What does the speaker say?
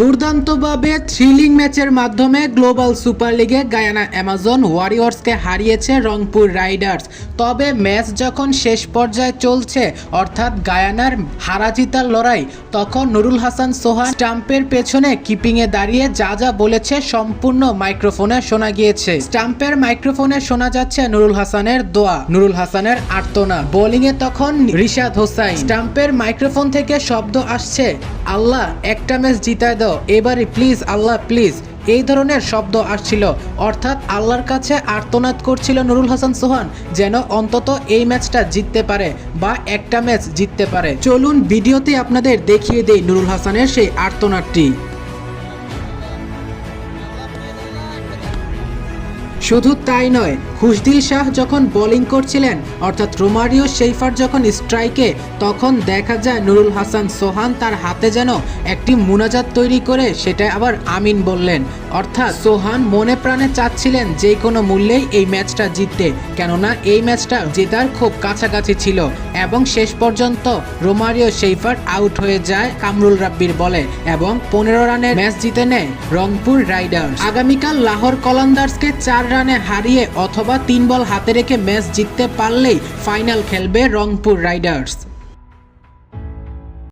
দুর্দান্তভাবে থ্রিলিং ম্যাচের মাধ্যমে গ্লোবাল সুপার লিগে গায়ানা অ্যামাজন ওয়ারিয়র্সকে হারিয়েছে রংপুর রাইডার্স তবে ম্যাচ যখন শেষ পর্যায়ে চলছে, অর্থাৎ গায়ানার হারা জিতার লড়াই, তখন নুরুল হাসান সোহান স্টাম্পের পেছনে কিপিংয়ে দাঁড়িয়ে যা যা বলেছে সম্পূর্ণ মাইক্রোফোনে শোনা গিয়েছে। স্টাম্পের মাইক্রোফোনে শোনা যাচ্ছে নুরুল হাসানের দোয়া। নুরুল হাসানের আর্তনা। বোলিংয়ে তখন রিশাদ হোসাইন। স্টাম্পের মাইক্রোফোন থেকে শব্দ আসছে, আল্লাহ, একটা ম্যাচ জিতায় দাও। এবারে প্লিজ আল্লাহ প্লিজ এই ধরনের শব্দ আসছিল। অর্থাৎ আল্লাহর কাছে আর্তনাদ করছিল নুরুল হাসান সোহান যেন অন্তত এই ম্যাচটা জিততে পারে বা একটা ম্যাচ জিততে পারে। চলুন ভিডিওতে আপনাদের দেখিয়ে দেই নুরুল হাসানের সেই আর্তনাদটি। শুধু তাই নয়, খুশদিল শাহ যখন বোলিং করছিলেন, অর্থাৎ রোমারিও শেইফার যখন স্ট্রাইকে তখন দেখা যায় নুরুল হাসান সোহান তার হাতে যেন একটি মুনাজাত তৈরি করে, সেটা আবার আমিন বললেন। অর্থাৎ সোহান মনে প্রাণে চাচ্ছিলেন যে কোনো মূল্যেই এই ম্যাচটা জিততে, কেননা এই ম্যাচটা জেতার খুব কাছাকাছি ছিল এবং শেষ পর্যন্ত রোমারিও শেইফার আউট হয়ে যায় কামরুল রাব্বির বলে এবং পনেরো রানের ম্যাচ জিতে নেয় রংপুর রাইডার্স। আগামীকাল লাহোর কলন্দার্সকে চার রানে হারিয়ে অথবা তিন বল হাতে রেখে ম্যাচ জিততে পারলেই ফাইনাল খেলবে রংপুর রাইডার্স।